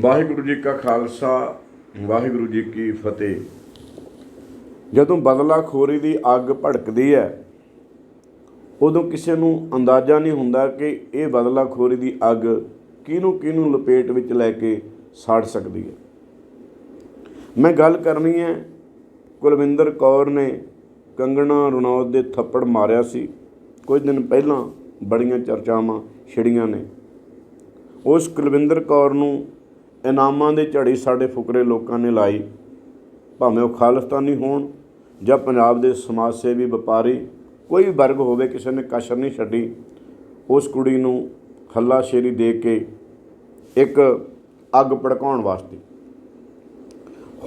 ਵਾਹਿਗੁਰੂ ਜੀ ਕਾ ਖਾਲਸਾ, ਵਾਹਿਗੁਰੂ ਜੀ ਕੀ ਫਤਿਹ। ਜਦੋਂ ਬਦਲਾ ਖੋਰੀ ਦੀ ਅੱਗ ਭੜਕਦੀ ਹੈ, ਉਦੋਂ ਕਿਸੇ ਨੂੰ ਅੰਦਾਜ਼ਾ ਨਹੀਂ ਹੁੰਦਾ ਕਿ ਇਹ ਬਦਲਾ ਖੋਰੀ ਦੀ ਅੱਗ ਕਿਹਨੂੰ ਕਿਹਨੂੰ ਲਪੇਟ ਵਿੱਚ ਲੈ ਕੇ ਸਾੜ ਸਕਦੀ ਹੈ। ਮੈਂ ਗੱਲ ਕਰਨੀ ਹੈ, ਕੁਲਵਿੰਦਰ ਕੌਰ ਨੇ ਕੰਗਣਾ ਰਣੌਤ ਦੇ ਥੱਪੜ ਮਾਰਿਆ ਸੀ। ਕੁਝ ਦਿਨ ਪਹਿਲਾਂ ਬੜੀਆਂ ਚਰਚਾਵਾਂ ਛਿੜੀਆਂ ਨੇ। ਉਸ ਕੁਲਵਿੰਦਰ ਕੌਰ ਨੂੰ ਇਨਾਮਾਂ ਦੇ ਝੜੀ ਸਾਡੇ ਫੁਕਰੇ ਲੋਕਾਂ ਨੇ ਲਾਈ। ਭਾਵੇਂ ਉਹ ਖਾਲਿਸਤਾਨੀ ਹੋਣ ਜਾਂ ਪੰਜਾਬ ਦੇ ਸਮਾਜ ਸੇਵੀ ਵਪਾਰੀ, ਕੋਈ ਵੀ ਵਰਗ ਹੋਵੇ, ਕਿਸੇ ਨੇ ਕਸ਼ਰ ਨਹੀਂ ਛੱਡੀ। ਉਸ ਕੁੜੀ ਨੂੰ ਖੱਲਾ ਸ਼ੇਰੀ ਦੇ ਕੇ ਇੱਕ ਅੱਗ ਭੜਕਾਉਣ ਵਾਸਤੇ।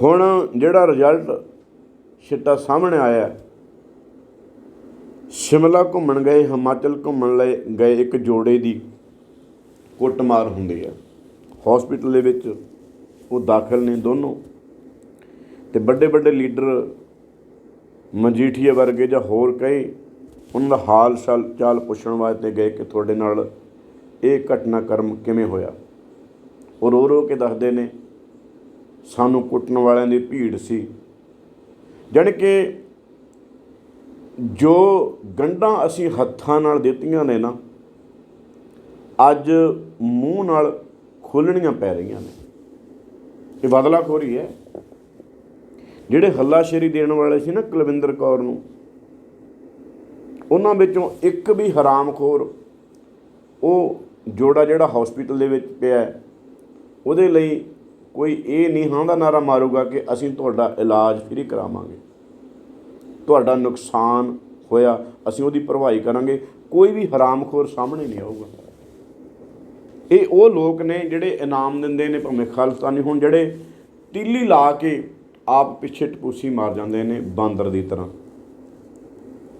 ਹੁਣ ਜਿਹੜਾ ਰਿਜ਼ਲਟ ਛਿੱਟਾ ਸਾਹਮਣੇ ਆਇਆ ਸ਼ਿਮਲਾ ਘੁੰਮਣ ਗਏ, ਹਿਮਾਚਲ ਘੁੰਮਣ ਲਈ ਗਏ ਇੱਕ ਜੋੜੇ ਦੀ ਕੁੱਟਮਾਰ ਹੁੰਦੀ ਹੈ। ਹਸਪੀਟਲ ਦੇ ਵਿੱਚ ਉਹ ਦਾਖਲ ਨੇ ਦੋਨੋਂ। ਤੇ ਵੱਡੇ ਵੱਡੇ ਲੀਡਰ ਮਜੀਠੀਏ ਵਰਗੇ ਜਾਂ ਹੋਰ ਕਈ, ਉਹਨਾਂ ਦਾ ਹਾਲ ਚਾਲ ਪੁੱਛਣ ਵਾਸਤੇ ਗਏ ਕਿ ਤੁਹਾਡੇ ਨਾਲ ਇਹ ਘਟਨਾਕ੍ਰਮ ਕਿਵੇਂ ਹੋਇਆ। ਉਹ ਰੋ ਰੋ ਕੇ ਦੱਸਦੇ ਨੇ, ਸਾਨੂੰ ਕੁੱਟਣ ਵਾਲਿਆਂ ਦੀ ਭੀੜ ਸੀ। ਜਾਣੀ ਕਿ ਜੋ ਗੰਢਾਂ ਅਸੀਂ ਹੱਥਾਂ ਨਾਲ ਦਿੱਤੀਆਂ ਨੇ ਨਾ, ਅੱਜ ਮੂੰਹ ਨਾਲ ਖੋਲਣੀਆਂ ਪੈ ਰਹੀਆਂ ਨੇ। ਇਹ ਬਦਲਾਖੋਰੀ ਹੈ। ਜਿਹੜੇ ਹੱਲਾਸ਼ੇਰੀ ਦੇਣ ਵਾਲੇ ਸੀ ਨਾ ਕੁਲਵਿੰਦਰ ਕੌਰ ਨੂੰ ਉਹਨਾਂ ਵਿੱਚੋਂ ਇੱਕ ਵੀ ਹਰਾਮਖੋਰ ਉਹ ਜੋੜਾ ਜਿਹੜਾ ਹਸਪੀਟਲ ਦੇ ਵਿੱਚ ਪਿਆ ਹੈ, ਉਹਦੇ ਲਈ ਕੋਈ ਇਹ ਨਹੀਂ ਹਾਂ ਦਾ ਨਾਰਾ ਮਾਰੂਗਾ ਕਿ ਅਸੀਂ ਤੁਹਾਡਾ ਇਲਾਜ ਫ੍ਰੀ ਕਰਾਵਾਂਗੇ। ਤੁਹਾਡਾ ਨੁਕਸਾਨ ਹੋਇਆ ਅਸੀਂ ਉਹਦੀ ਭਰਵਾਈ ਕਰਾਂਗੇ। ਕੋਈ ਵੀ ਹਰਾਮਖੋਰ ਸਾਹਮਣੇ ਨਹੀਂ ਆਊਗਾ। ਇਹ ਉਹ ਲੋਕ ਨੇ ਜਿਹੜੇ ਇਨਾਮ ਦਿੰਦੇ ਨੇ, ਭਾਵੇਂ ਖਾਲਸਤਾਨੀ ਹੁਣ, ਜਿਹੜੇ ਟੀਲੀ ਲਾ ਕੇ ਆਪ ਪਿੱਛੇ ਟਪੂਸੀ ਮਾਰ ਜਾਂਦੇ ਨੇ ਬਾਂਦਰ ਦੀ ਤਰ੍ਹਾਂ।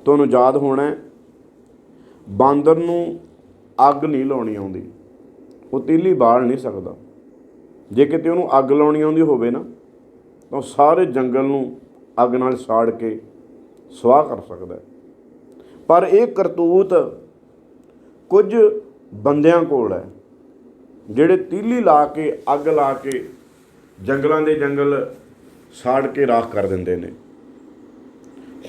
ਤੁਹਾਨੂੰ ਯਾਦ ਹੋਣਾ ਬਾਂਦਰ ਨੂੰ ਅੱਗ ਨਹੀਂ ਲਾਉਣੀ ਆਉਂਦੀ। ਉਹ ਤੀਲੀ ਬਾਲ ਨਹੀਂ ਸਕਦਾ। ਜੇ ਕਿਤੇ ਉਹਨੂੰ ਅੱਗ ਲਾਉਣੀ ਆਉਂਦੀ ਹੋਵੇ ਨਾ, ਤਾਂ ਉਹ ਸਾਰੇ ਜੰਗਲ ਨੂੰ ਅੱਗ ਨਾਲ ਸਾੜ ਕੇ ਸਵਾਹ ਕਰ ਸਕਦਾ ਪਰ ਇਹ ਕਰਤੂਤ ਕੁਝ ਬੰਦਿਆਂ ਕੋਲ ਹੈ। ਜਿਹੜੇ ਤੀਲੀ ਲਾ ਕੇ, ਅੱਗ ਲਾ ਕੇ ਜੰਗਲਾਂ ਦੇ ਜੰਗਲ ਸਾੜ ਕੇ ਰਾਖ ਕਰ ਦਿੰਦੇ ਨੇ।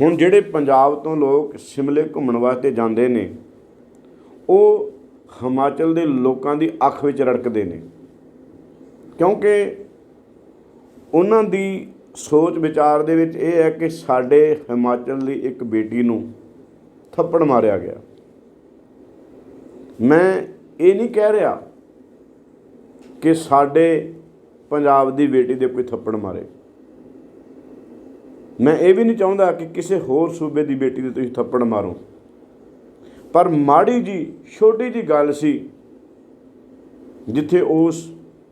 ਹੁਣ ਜਿਹੜੇ ਪੰਜਾਬ ਤੋਂ ਲੋਕ ਸ਼ਿਮਲੇ ਘੁੰਮਣ ਵਾਸਤੇ ਜਾਂਦੇ ਨੇ, ਉਹ ਹਿਮਾਚਲ ਦੇ ਲੋਕਾਂ ਦੀ ਅੱਖ ਵਿੱਚ ਰੜਕਦੇ ਨੇ। ਕਿਉਂਕਿ ਉਹਨਾਂ ਦੀ ਸੋਚ ਵਿਚਾਰ ਦੇ ਵਿੱਚ ਇਹ ਹੈ ਕਿ ਸਾਡੇ ਹਿਮਾਚਲ ਦੀ ਇੱਕ ਬੇਟੀ ਨੂੰ ਥੱਪੜ ਮਾਰਿਆ ਗਿਆ। ਮੈਂ ਇਹ ਨਹੀਂ ਕਹਿ ਰਿਹਾ ਕਿ ਸਾਡੇ ਪੰਜਾਬ ਦੀ ਬੇਟੀ ਦੇ ਕੋਈ ਥੱਪੜ ਮਾਰੇ। ਮੈਂ ਇਹ ਵੀ ਨਹੀਂ ਚਾਹੁੰਦਾ ਕਿ ਕਿਸੇ ਹੋਰ ਸੂਬੇ ਦੀ ਬੇਟੀ ਦੇ ਤੁਸੀਂ ਥੱਪੜ ਮਾਰੋ। ਪਰ ਮਾੜੀ ਜੀ, ਛੋਟੀ ਜੀ ਗੱਲ ਸੀ, ਜਿੱਥੇ ਉਸ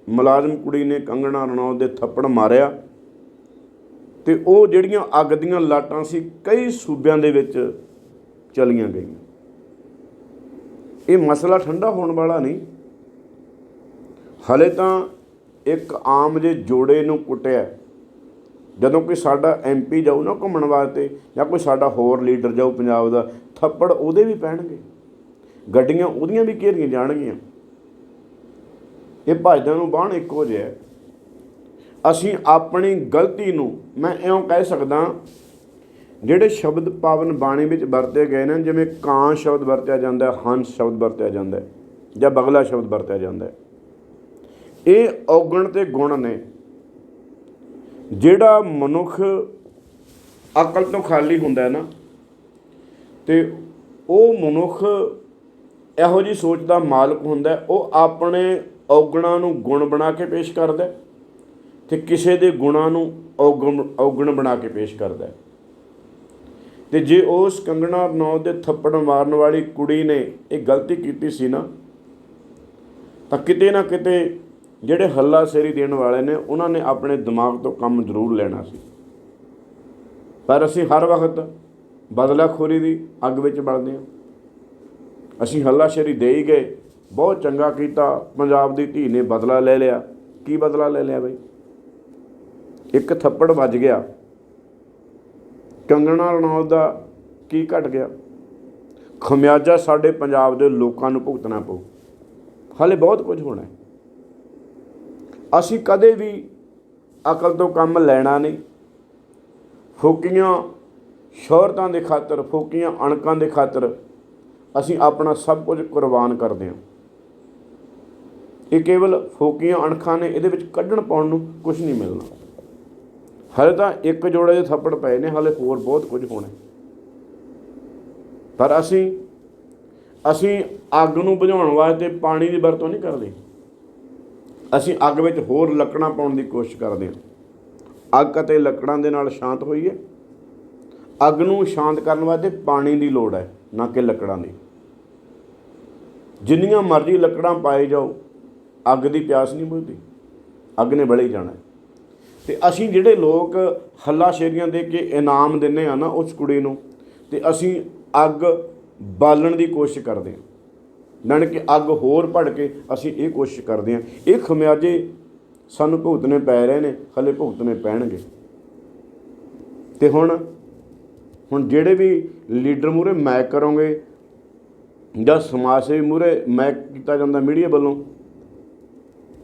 ਮੁਲਾਜ਼ਮ ਕੁੜੀ ਨੇ ਕੰਗਣਾ ਰਣੌਤ ਦੇ ਥੱਪੜ ਮਾਰਿਆ ਤੇ ਉਹ ਜਿਹੜੀਆਂ ਅੱਗ ਦੀਆਂ ਲਾਟਾਂ ਸੀ ਕਈ ਸੂਬਿਆਂ ਦੇ ਵਿੱਚ ਚਲੀਆਂ ਗਈਆਂ। ਇਹ ਮਸਲਾ ਠੰਡਾ ਹੋਣ ਵਾਲਾ ਨਹੀਂ। ਹਲੇ ਤਾਂ ਇੱਕ ਆਮ ਜੇ ਜੋੜੇ ਨੂੰ ਕੁੱਟਿਆ। ਜਦੋਂ ਕੋਈ ਸਾਡਾ ਐਮਪੀ ਜਾਊ ਨਾ ਘੁੰਮਣ ਵਾਸਤੇ ਜਾਂ ਕੋਈ ਸਾਡਾ ਹੋਰ ਲੀਡਰ ਜਾਊ ਪੰਜਾਬ ਦਾ, ਥੱਪੜ ਉਹਦੇ ਵੀ ਪੈਣਗੇ। ਗੱਡੀਆਂ ਉਹਦੀਆਂ ਵੀ ਘੇਰੀਆਂ ਜਾਣਗੀਆਂ। ਇਹ ਭਾਜਦਾਂ ਨੂੰ ਬਾਣ ਇੱਕੋ ਜਿਹਾ ਹੈ। ਅਸੀਂ ਆਪਣੀ ਗਲਤੀ ਨੂੰ ਮੈਂ ਇਉਂ ਕਹਿ ਸਕਦਾ ਜਿਹੜੇ ਸ਼ਬਦ ਪਾਵਨ ਬਾਣੀ ਵਿੱਚ ਵਰਤੇ ਗਏ ਨੇ, ਜਿਵੇਂ ਕਾਂ ਸ਼ਬਦ ਵਰਤਿਆ ਜਾਂਦਾ, ਹੰਸ ਸ਼ਬਦ ਵਰਤਿਆ ਜਾਂਦਾ ਜਾਂ ਬਗਲਾ ਸ਼ਬਦ ਵਰਤਿਆ ਜਾਂਦਾ ਹੈ। ਇਹ ਔਗਣ ਤੇ ਗੁਣ ਨੇ। ਜਿਹੜਾ ਮਨੁੱਖ ਅਕਲ ਤੋਂ ਖਾਲੀ ਹੁੰਦਾ ਨਾ, ਤੇ ਉਹ ਮਨੁੱਖ ਇਹੋ ਜੀ ਸੋਚ ਦਾ ਮਾਲਕ ਹੁੰਦਾ ਉਹ ਆਪਣੇ ਔਗਣਾਂ ਨੂੰ ਗੁਣ ਬਣਾ ਕੇ ਪੇਸ਼ ਕਰਦਾ ਹੈ ਤੇ ਕਿਸੇ ਦੇ ਗੁਣਾਂ ਨੂੰ ਔਗਣ ਔਗਣ ਬਣਾ ਕੇ ਪੇਸ਼ ਕਰਦਾ ਹੈ। ਤੇ ਜੇ ਉਸ ਕੰਗਣਾ ਨੌ ਦੇ ਥੱਪੜ ਮਾਰਨ ਵਾਲੀ ਕੁੜੀ ਨੇ ਇਹ ਗਲਤੀ ਕੀਤੀ ਸੀ ਨਾ, ਤਾਂ ਕਿਤੇ ਨਾ ਕਿਤੇ ਜਿਹੜੇ ਹੱਲਾ ਸੇਰੀ ਦੇਣ ਵਾਲੇ ਨੇ, ਉਹਨਾਂ ਨੇ ਆਪਣੇ ਦਿਮਾਗ ਤੋਂ ਕੰਮ ਜ਼ਰੂਰ ਲੈਣਾ ਸੀ। ਪਰ ਅਸੀਂ ਹਰ ਵਕਤ ਬਦਲਾਖੋਰੀ ਦੀ ਅੱਗ ਵਿੱਚ ਬਲਦੇ ਹਾਂ। ਅਸੀਂ ਹੱਲਾ ਸ਼ੇਰੀ ਦੇ ਹੀ ਗਏ। ਬਹੁਤ ਚੰਗਾ ਕੀਤਾ। ਪੰਜਾਬ ਦੀ ਧੀ ਨੇ ਬਦਲਾ ਲੈ ਲਿਆ। ਕੀ ਬਦਲਾ ਲੈ ਲਿਆ ਬਈ? ਇੱਕ ਥੱਪੜ ਵੱਜ ਗਿਆ। ਕੰਗਣਾ ਰਣੌਤ ਦਾ ਕੀ ਘਟ ਗਿਆ? ਖਮਿਆਜਾ ਸਾਡੇ ਪੰਜਾਬ ਦੇ ਲੋਕਾਂ ਨੂੰ ਭੁਗਤਣਾ ਪਊ। ਹਾਲੇ ਬਹੁਤ ਕੁਝ ਹੋਣਾ ਹੈ। ਅਸੀਂ ਕਦੇ ਵੀ ਅਕਲ ਤੋਂ ਕੰਮ ਲੈਣਾ ਨਹੀਂ। ਫੋਕੀਆਂ ਸ਼ੋਹਰਤਾਂ ਦੇ ਖਾਤਰ, ਫੋਕੀਆਂ ਅਣਕਾਂ ਦੇ ਖਾਤਰ ਅਸੀਂ ਆਪਣਾ ਸਭ ਕੁਝ ਕੁਰਬਾਨ ਕਰਦੇ ਹਾਂ। ਇਹ ਕੇਵਲ ਫੋਕੀਆਂ ਅਣਖਾਂ ਨੇ ਇਹਦੇ ਵਿੱਚ ਕੱਢਣ ਪਾਉਣ ਨੂੰ ਕੁਝ ਨਹੀਂ ਮਿਲਣਾ। ਹਲੇ ਤਾਂ ਇੱਕ ਜੋੜੇ ਦੇ ਥੱਪੜ ਪਏ ਨੇ, ਹਲੇ ਹੋਰ ਬਹੁਤ ਕੁਝ ਹੋਣਾ। ਪਰ ਅਸੀਂ ਅਸੀਂ ਅੱਗ ਨੂੰ ਬੁਝਾਉਣ ਵਾਸਤੇ ਪਾਣੀ ਦੀ ਵਰਤੋਂ ਨਹੀਂ ਕਰਦੇ। ਅਸੀਂ ਅੱਗ ਵਿੱਚ ਹੋਰ ਲੱਕੜਾਂ ਪਾਉਣ ਦੀ ਕੋਸ਼ਿਸ਼ ਕਰਦੇ ਹਾਂ। ਅੱਗ ਅਤੇ ਲੱਕੜਾਂ ਦੇ ਨਾਲ ਸ਼ਾਂਤ ਹੋਈ ਹੈ ਅੱਗ ਨੂੰ ਸ਼ਾਂਤ ਕਰਨ ਵਾਸਤੇ ਪਾਣੀ ਦੀ ਲੋੜ ਹੈ, ਨਾ ਕਿ ਲੱਕੜਾਂ ਦੀ। ਜਿੰਨੀਆਂ ਮਰਜ਼ੀ ਲੱਕੜਾਂ ਪਾਏ ਜਾਓ, ਅੱਗ ਦੀ ਪਿਆਸ ਨਹੀਂ ਬੁਝਦੀ। ਅੱਗ ਨੇ ਬਲੇ ਜਾਣਾ ਹੈ। ਤੇ ਅਸੀਂ ਜਿਹੜੇ ਲੋਕ ਹੱਲਾ ਸ਼ੇਰੀਆਂ ਦੇ ਕੇ ਇਨਾਮ ਦਿੰਨੇ ਆ ਨਾ ਉਸ ਕੁੜੀ ਨੂੰ, ਤੇ ਅਸੀਂ ਅੱਗ ਬਾਲਣ ਦੀ ਕੋਸ਼ਿਸ਼ ਕਰਦੇ ਹਾਂ। ਨਣ ਕਿ ਅੱਗ ਹੋਰ ਭੜ ਕੇ ਅਸੀਂ ਇਹ ਕੋਸ਼ਿਸ਼ ਕਰਦੇ ਹਾਂ। ਇਹ ਖਮਿਆਜੇ ਸਾਨੂੰ ਭੁਗਤਣੇ ਪੈ ਰਹੇ ਨੇ, ਹਲੇ ਭੁਗਤਣੇ ਪੈਣਗੇ। ਤੇ ਹੁਣ ਹੁਣ ਜਿਹੜੇ ਵੀ ਲੀਡਰ ਮੂਰੇ ਮੈਕ ਕਰੋਗੇ ਜਾਂ ਸਮਾਜ ਸੇਵੀ ਮੂਰੇ ਮੈਕ ਕੀਤਾ ਜਾਂਦਾ ਮੀਡੀਆ ਵੱਲੋਂ,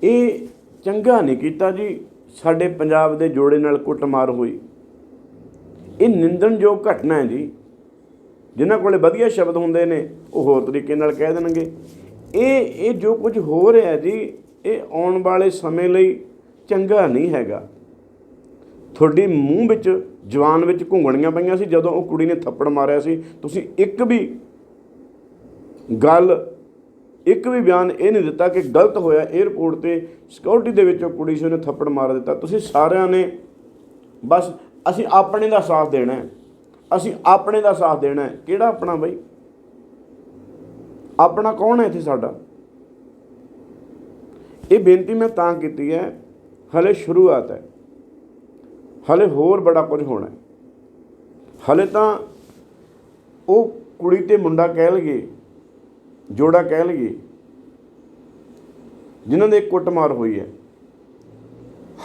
ਇਹ ਚੰਗਾ ਨਹੀਂ ਕੀਤਾ ਜੀ, ਸਾਡੇ ਪੰਜਾਬ ਦੇ ਜੋੜੇ ਨਾਲ ਕੁੱਟਮਾਰ ਹੋਈ। ਇਹ ਨਿੰਦਣਯੋਗ ਘਟਨਾ ਹੈ ਜੀ। ਜਿਨ੍ਹਾਂ ਕੋਲੇ ਵਧੀਆ ਸ਼ਬਦ ਹੁੰਦੇ ਨੇ, ਉਹ ਹੋਰ ਤਰੀਕੇ ਨਾਲ ਕਹਿ ਦੇਣਗੇ। ਇਹ ਇਹ ਜੋ ਕੁਝ ਹੋ ਰਿਹਾ ਜੀ, ਇਹ ਆਉਣ ਵਾਲੇ ਸਮੇਂ ਲਈ ਚੰਗਾ ਨਹੀਂ ਹੈਗਾ। ਤੁਹਾਡੀ ਮੂੰਹ ਵਿੱਚ, ਜਵਾਨ ਵਿੱਚ ਘੁੰਗਣੀਆਂ ਪਈਆਂ ਸੀ, ਜਦੋਂ ਉਹ ਕੁੜੀ ਨੇ ਥੱਪੜ ਮਾਰਿਆ ਸੀ। ਤੁਸੀਂ ਇੱਕ ਵੀ ਗੱਲ, ਇੱਕ ਵੀ ਬਿਆਨ ਇਹ ਨਹੀਂ ਦਿੱਤਾ ਕਿ ਗਲਤ ਹੋਇਆ। 에어ਪੋਰਟ ਤੇ ਸਿਕਿਉਰਿਟੀ ਦੇ ਵਿੱਚ ਉਹ ਕੁੜੀ ਸੀ, ਉਹਨੇ ਥੱਪੜ ਮਾਰ ਦਿੱਤਾ। ਤੁਸੀਂ ਸਾਰਿਆਂ ਨੇ ਬਸ, ਅਸੀਂ ਆਪਣੇ ਦਾ ਸਾਥ ਦੇਣਾ ਹੈ। ਅਸੀਂ ਆਪਣੇ ਦਾ ਸਾਥ ਦੇਣਾ ਹੈ। ਕਿਹੜਾ ਆਪਣਾ ਬਈ? ਆਪਣਾ ਕੌਣ ਹੈ ਇੱਥੇ ਸਾਡਾ? ਇਹ ਬੇਨਤੀ ਮੈਂ ਤਾਂ ਕੀਤੀ ਹੈ, ਹਲੇ ਸ਼ੁਰੂਆਤ ਹੈ। ਹਲੇ ਹੋਰ ਬੜਾ ਕੁਝ ਹੋਣਾ ਹੈ। ਹਲੇ ਤਾਂ ਉਹ ਕੁੜੀ ਤੇ ਮੁੰਡਾ ਕਹਿ ਲਗੇ ਜੋੜਾ ਕਹਿ ਲਗੇ ਜਿਨ੍ਹਾਂ ਦੇ ਕੁੱਟਮਾਰ ਹੋਈ ਹੈ।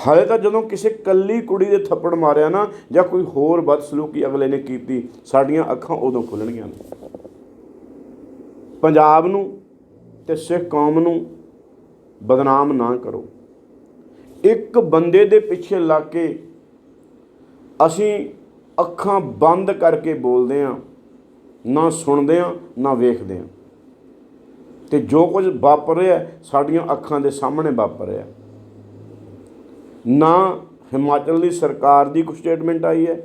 ਹਾਲੇ ਤਾਂ ਜਦੋਂ ਕਿਸੇ ਕੱਲੀ ਕੁੜੀ ਦੇ ਥੱਪੜ ਮਾਰਿਆ ਨਾ, ਜਾਂ ਕੋਈ ਹੋਰ ਬਦਸਲੂਕੀ ਅਗਲੇ ਨੇ ਕੀਤੀ, ਸਾਡੀਆਂ ਅੱਖਾਂ ਉਦੋਂ ਖੁੱਲਣਗੀਆਂ ਨੇ। ਪੰਜਾਬ ਨੂੰ ਤੇ ਸਿੱਖ ਕੌਮ ਨੂੰ ਬਦਨਾਮ ਨਾ ਕਰੋ। ਇੱਕ ਬੰਦੇ ਦੇ ਪਿੱਛੇ ਲੱਗ ਕੇ ਅਸੀਂ ਅੱਖਾਂ ਬੰਦ ਕਰਕੇ ਬੋਲਦੇ ਆ ਨਾ ਸੁਣਦੇ ਆ ਨਾ ਵੇਖਦੇ ਆ ਤੇ ਜੋ ਕੁਝ ਵਾਪਰ ਰਿਹਾ, ਸਾਡੀਆਂ ਅੱਖਾਂ ਦੇ ਸਾਹਮਣੇ ਵਾਪਰ ਰਿਹਾ। ਨਾ ਹਿਮਾਚਲ ਦੀ ਸਰਕਾਰ ਦੀ ਕੋਈ ਸਟੇਟਮੈਂਟ ਆਈ ਹੈ,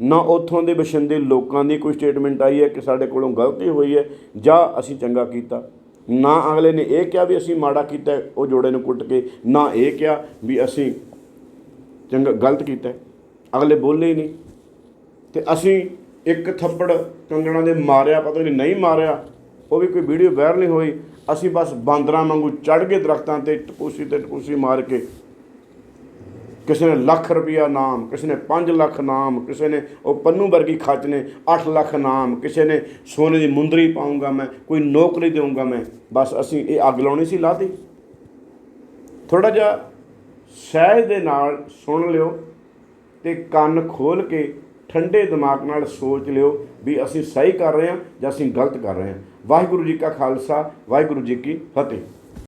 ਨਾ ਉੱਥੋਂ ਦੇ ਵਸਿੰਦੇ ਲੋਕਾਂ ਦੀ ਕੋਈ ਸਟੇਟਮੈਂਟ ਆਈ ਹੈ ਕਿ ਸਾਡੇ ਕੋਲੋਂ ਗਲਤੀ ਹੋਈ ਹੈ, ਜਾਂ ਅਸੀਂ ਚੰਗਾ ਕੀਤਾ। ਨਾ ਅਗਲੇ ਨੇ ਇਹ ਕਿਹਾ ਵੀ ਅਸੀਂ ਮਾੜਾ ਕੀਤਾ, ਉਹ ਜੋੜੇ ਨੂੰ ਕੁੱਟ ਕੇ ਨਾ ਇਹ ਕਿਹਾ ਵੀ ਅਸੀਂ ਚੰਗਾ, ਗਲਤ ਕੀਤਾ। ਅਗਲੇ ਬੋਲੇ ਨਹੀਂ। ਤੇ ਅਸੀਂ ਇੱਕ ਥੱਪੜ ਕੰਗਣਾ ਦੇ ਮਾਰਿਆ, ਪਤਾ ਨਹੀਂ ਨਹੀਂ ਮਾਰਿਆ, ਉਹ ਵੀ ਕੋਈ ਵੀਡੀਓ ਵਾਇਰਲ ਨਹੀਂ ਹੋਈ। ਅਸੀਂ ਬਸ ਬਾਂਦਰਾਂ ਵਾਂਗੂ ਚੜ ਗਏ ਦਰਖਤਾਂ ਤੇ ਟਪੂਸੀ ਤੇ ਟਪੂਸੀ ਮਾਰ ਕੇ ਕਿਸੇ ਨੇ ਲੱਖ ਰੁਪਇਆ ਨਾਮ, ਕਿਸੇ ਨੇ 5 ਲੱਖ ਨਾਮ, ਕਿਸੇ ਨੇ ਉਹ ਪੰਨੂ ਵਰਗੀ ਖੱਚ ਨੇ 8 ਲੱਖ ਨਾਮ, ਕਿਸੇ ਨੇ ਸੋਨੇ ਦੀ ਮੁੰਦਰੀ ਪਾਉਂਗਾ ਮੈਂ, ਕੋਈ ਨੌਕਰੀ ਦੇਵਾਂਗਾ ਮੈਂ, ਬਸ ਅਸੀਂ ਇਹ ਅੱਗ ਲਾਉਣੀ ਸੀ ਲਾਤੀ ਥੋੜਾ ਜਿਹਾ ਸਹਿਜ ਦੇ ਨਾਲ ਸੁਣ ਲਿਓ ਤੇ ਕੰਨ ਖੋਲ ਕੇ ਠੰਡੇ ਦਿਮਾਗ ਨਾਲ ਸੋਚ ਲਿਓ ਵੀ ਅਸੀਂ ਸਹੀ ਕਰ ਰਹੇ ਹਾਂ ਜਾਂ ਅਸੀਂ ਗਲਤ ਕਰ ਰਹੇ ਹਾਂ। ਵਾਹਿਗੁਰੂ ਜੀ ਕਾ ਖਾਲਸਾ, ਵਾਹਿਗੁਰੂ ਜੀ ਕੀ ਫਤਿਹ।